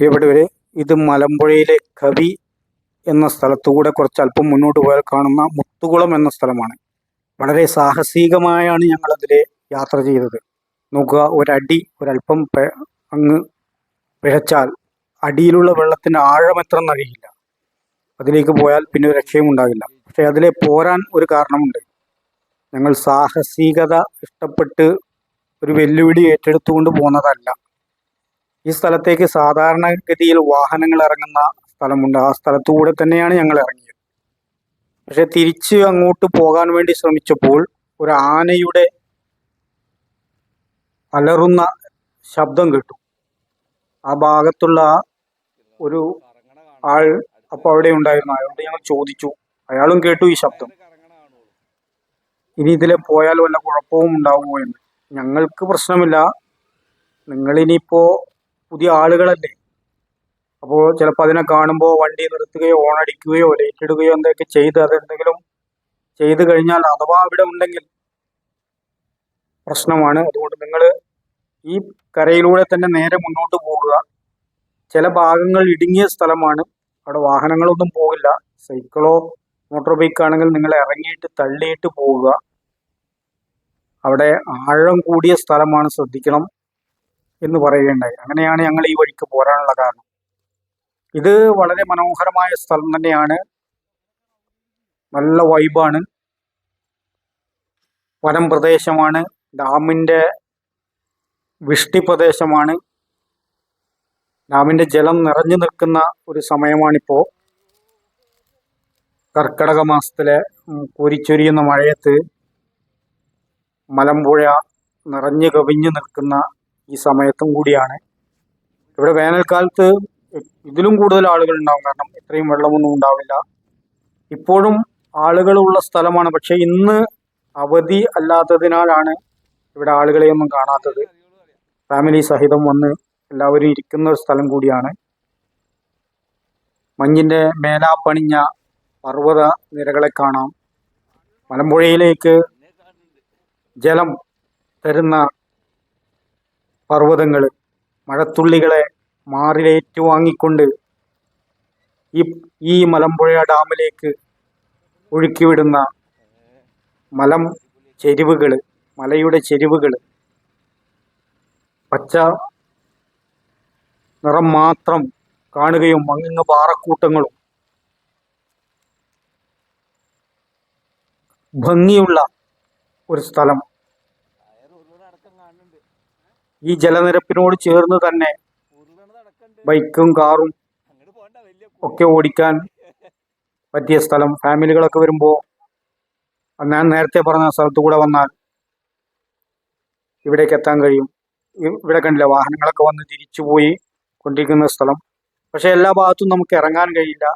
പ്രിയപ്പെട്ടവരെ ഇത് മലമ്പുഴയിലെ കവി എന്ന സ്ഥലത്തുകൂടെ കുറച്ച് അല്പം മുന്നോട്ട് പോയാൽ കാണുന്ന മുത്തുകുളം എന്ന സ്ഥലമാണ്. വളരെ സാഹസികമായാണ് ഞങ്ങളതിലെ യാത്ര ചെയ്തത്. നോക്കുക ഒരടി ഒരല്പം അങ്ങ് പിഴച്ചാൽ അടിയിലുള്ള വെള്ളത്തിന്റെ ആഴം എത്ര എന്നറിയില്ല അതിലേക്ക് പോയാൽ പിന്നെ ഒരു രക്ഷയും ഉണ്ടാകില്ല. പക്ഷെ അതിലെ പോരാൻ ഒരു കാരണമുണ്ട്. ഞങ്ങൾ സാഹസികത ഇഷ്ടപ്പെട്ട് ഒരു വെല്ലുവിളി ഏറ്റെടുത്തുകൊണ്ട് പോകുന്നതല്ല ഈ സ്ഥലത്തേക്ക് സാധാരണഗതിയിൽ വാഹനങ്ങൾ ഇറങ്ങുന്ന സ്ഥലമുണ്ട്. ആ സ്ഥലത്തുകൂടെ തന്നെയാണ് ഞങ്ങൾ ഇറങ്ങിയത്. പക്ഷെ തിരിച്ച് അങ്ങോട്ട് പോകാൻ വേണ്ടി ശ്രമിച്ചപ്പോൾ ഒരു ആനയുടെ അലറുന്ന ശബ്ദം കേട്ടു. ആ ഭാഗത്തുള്ള ഒരു ആൾ അപ്പോൾ അവിടെ ഉണ്ടായിരുന്നു. അയാളോട് ഞങ്ങൾ ചോദിച്ചു. അയാളും കേട്ടു ഈ ശബ്ദം. ഇനി ഇതിലെ പോയാൽ വല്ല കുഴപ്പവും ഉണ്ടാവുമോ എന്ന്. ഞങ്ങൾക്ക് പ്രശ്നമില്ല. നിങ്ങളിനിയിപ്പോ പുതിയ ആളുകളല്ലേ? അപ്പോൾ ചിലപ്പോൾ അതിനെ കാണുമ്പോൾ വണ്ടി നിർത്തുകയോ ഓൺ അടിക്കുകയോ ഇടുകയോ എന്തൊക്കെ ചെയ്ത് അതെന്തെങ്കിലും ചെയ്തു കഴിഞ്ഞാൽ അഥവാ അവിടെ ഉണ്ടെങ്കിൽ പ്രശ്നമാണ്. അതുകൊണ്ട് നിങ്ങൾ ഈ കരയിലൂടെ തന്നെ നേരെ മുന്നോട്ട് പോകുക ചില ഭാഗങ്ങൾ ഇടുങ്ങിയ സ്ഥലമാണ്. അവിടെ വാഹനങ്ങളൊന്നും പോകില്ല സൈക്കിളോ മോട്ടോർ ബൈക്ക് ആണെങ്കിൽ നിങ്ങൾ ഇറങ്ങിയിട്ട് തള്ളിയിട്ട് പോവുക. അവിടെ ആഴം കൂടിയ സ്ഥലമാണ് ശ്രദ്ധിക്കണം. എന്ന് പറയുകയുണ്ടായി. അങ്ങനെയാണ് ഞങ്ങൾ ഈ വഴിക്ക് പോരാനുള്ള കാരണം. ഇത് വളരെ മനോഹരമായ സ്ഥലം തന്നെയാണ്. നല്ല വൈബാണ്. വനം പ്രദേശമാണ്. ഡാമിന്റെ വൃഷ്ടി പ്രദേശമാണ്. ഡാമിന്റെ ജലം നിറഞ്ഞു നിൽക്കുന്ന ഒരു സമയമാണിപ്പോൾ. കർക്കടക മാസത്തിലെ കുരിച്ചൊരിയുന്ന മഴയത്ത് മലമ്പുഴ നിറഞ്ഞു കവിഞ്ഞു നിൽക്കുന്ന ഈ സമയത്തും കൂടിയാണ്. ഇവിടെ വേനൽക്കാലത്ത് ഇതിലും കൂടുതൽ ആളുകൾ ഉണ്ടാവും. കാരണം ഇത്രയും വെള്ളമൊന്നും ഉണ്ടാവില്ല. ഇപ്പോഴും ആളുകളുള്ള സ്ഥലമാണ്. പക്ഷെ ഇന്ന് അവധി അല്ലാത്തതിനാലാണ് ഇവിടെ ആളുകളെയൊന്നും കാണാത്തത്. ഫാമിലി സഹിതം വന്ന് എല്ലാവരും ഇരിക്കുന്ന ഒരു സ്ഥലം കൂടിയാണ്. മഞ്ഞിന്റെ മേലാപ്പണിഞ്ഞ പർവത നിരകളെ കാണാം. മലമ്പുഴയിലേക്ക് ജലം തരുന്ന പർവതങ്ങൾ മഴത്തുള്ളികളെ മാറിലേറ്റുവാങ്ങിക്കൊണ്ട് ഈ ഈ മലമ്പുഴ ഡാമിലേക്ക് ഒഴുക്കിവിടുന്ന മലം ചെരിവുകൾ മലയുടെ ചെരിവുകൾ പച്ച നിറം മാത്രം കാണുകയും മങ്ങുന്ന പാറക്കൂട്ടങ്ങളും. ഭംഗിയുള്ള ഒരു സ്ഥലം. ഈ ജലനിരപ്പിനോട് ചേർന്ന് തന്നെ ബൈക്കും കാറും ഒക്കെ ഓടിക്കാൻ പറ്റിയ സ്ഥലം. ഫാമിലികളൊക്കെ വരുമ്പോൾ ഞാൻ നേരത്തെ പറഞ്ഞ സ്ഥലത്തു കൂടെ വന്നാൽ ഇവിടേക്ക് എത്താൻ കഴിയും. ഇവിടെ കണ്ടില്ല വാഹനങ്ങളൊക്കെ വന്ന് തിരിച്ചു പോയി കൊണ്ടിരിക്കുന്ന സ്ഥലം. പക്ഷെ എല്ലാ ഭാഗത്തും നമുക്ക് ഇറങ്ങാൻ കഴിയില്ല.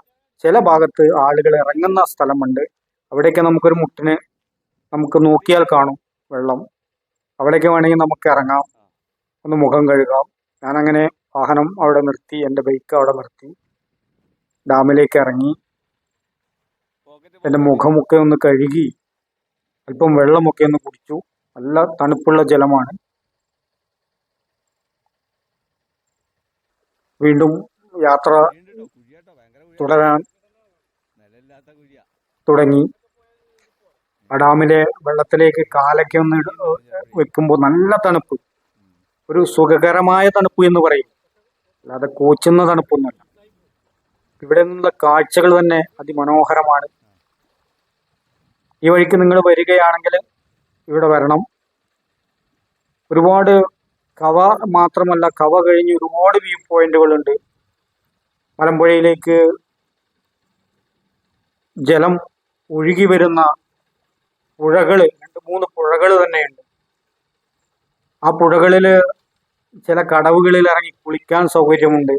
ചില ഭാഗത്ത് ആളുകൾ ഇറങ്ങുന്ന സ്ഥലമുണ്ട്. അവിടേക്ക് നമുക്കൊരു മുട്ടിന് നമുക്ക് നോക്കിയാൽ കാണും വെള്ളം. അവിടേക്ക് വേണമെങ്കിൽ നമുക്ക് ഇറങ്ങാം. ഒന്ന് മുഖം കഴുകാം. ഞാനങ്ങനെ വാഹനം അവിടെ നിർത്തി എന്റെ ബൈക്ക് അവിടെ നിർത്തി. ഡാമിലേക്ക് ഇറങ്ങി. എന്റെ മുഖമൊക്കെ ഒന്ന് കഴുകി. അല്പം വെള്ളമൊക്കെ ഒന്ന് കുടിച്ചു. നല്ല തണുപ്പുള്ള ജലമാണ്. വീണ്ടും യാത്ര തുടരാൻ തുടങ്ങി. ഡാമിലെ വെള്ളത്തിലേക്ക് കാലൊക്കെ ഒന്ന് വെക്കുമ്പോൾ നല്ല തണുപ്പ്. ഒരു സുഖകരമായ തണുപ്പ് എന്ന് പറയും അല്ലാതെ കോച്ചുന്ന തണുപ്പൊന്നുമല്ല. ഇവിടെ നിന്നുള്ള കാഴ്ചകൾ തന്നെ അതിമനോഹരമാണ്. ഈ വഴിക്ക് നിങ്ങൾ വരികയാണെങ്കിൽ ഇവിടെ വരണം. ഒരുപാട് കവ മാത്രമല്ല കവ കഴിഞ്ഞ് ഒരുപാട് വ്യൂ പോയിന്റുകളുണ്ട് മലമ്പുഴയിലേക്ക് ജലം ഒഴുകി വരുന്ന പുഴകൾ രണ്ട് മൂന്ന് പുഴകൾ തന്നെയുണ്ട്. ആ പുഴകളിൽ ചില കടവുകളിൽ ഇറങ്ങി കുളിക്കാൻ സൗകര്യമുണ്ട്.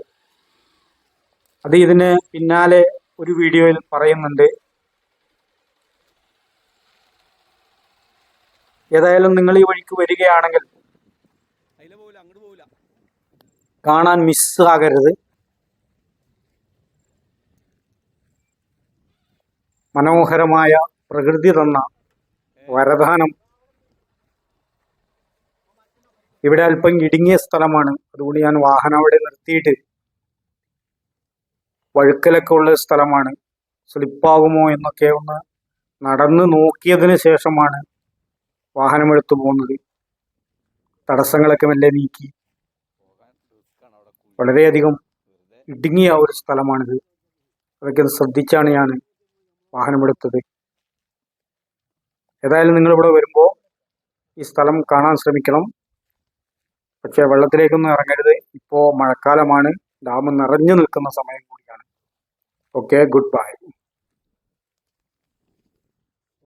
അത് ഇതിന് പിന്നാലെ ഒരു വീഡിയോയിൽ പറയുന്നുണ്ട്. ഏതായാലും നിങ്ങൾ ഈ വഴിക്ക് വരികയാണെങ്കിൽ കാണാൻ മിസ് ആകരുത്. മനോഹരമായ പ്രകൃതി തന്ന വരദാനം ഇവിടെ അല്പം ഇടുങ്ങിയ സ്ഥലമാണ്. അതുകൊണ്ട് ഞാൻ വാഹനം അവിടെ നിർത്തിയിട്ട് വഴുക്കലൊക്കെ ഉള്ള സ്ഥലമാണ്. സ്ലിപ്പാകുമോ എന്നൊക്കെ ഒന്ന് നടന്ന് നോക്കിയതിന് ശേഷമാണ് വാഹനമെടുത്തു പോകുന്നത്. തടസ്സങ്ങളൊക്കെ മെല്ലെ നീക്കി. വളരെയധികം ഇടുങ്ങിയ ഒരു സ്ഥലമാണിത്. അതൊക്കെ ശ്രദ്ധിച്ചാണ് ഞാൻ വാഹനമെടുത്തത് ഏതായാലും നിങ്ങളിവിടെ വരുമ്പോൾ ഈ സ്ഥലം കാണാൻ ശ്രമിക്കണം. പക്ഷേ വെള്ളത്തിലേക്കൊന്നും ഇറങ്ങരുത്. ഇപ്പോ മഴക്കാലമാണ്. ഡാം നിറഞ്ഞു നിൽക്കുന്ന സമയം കൂടിയാണ്. Okay good bye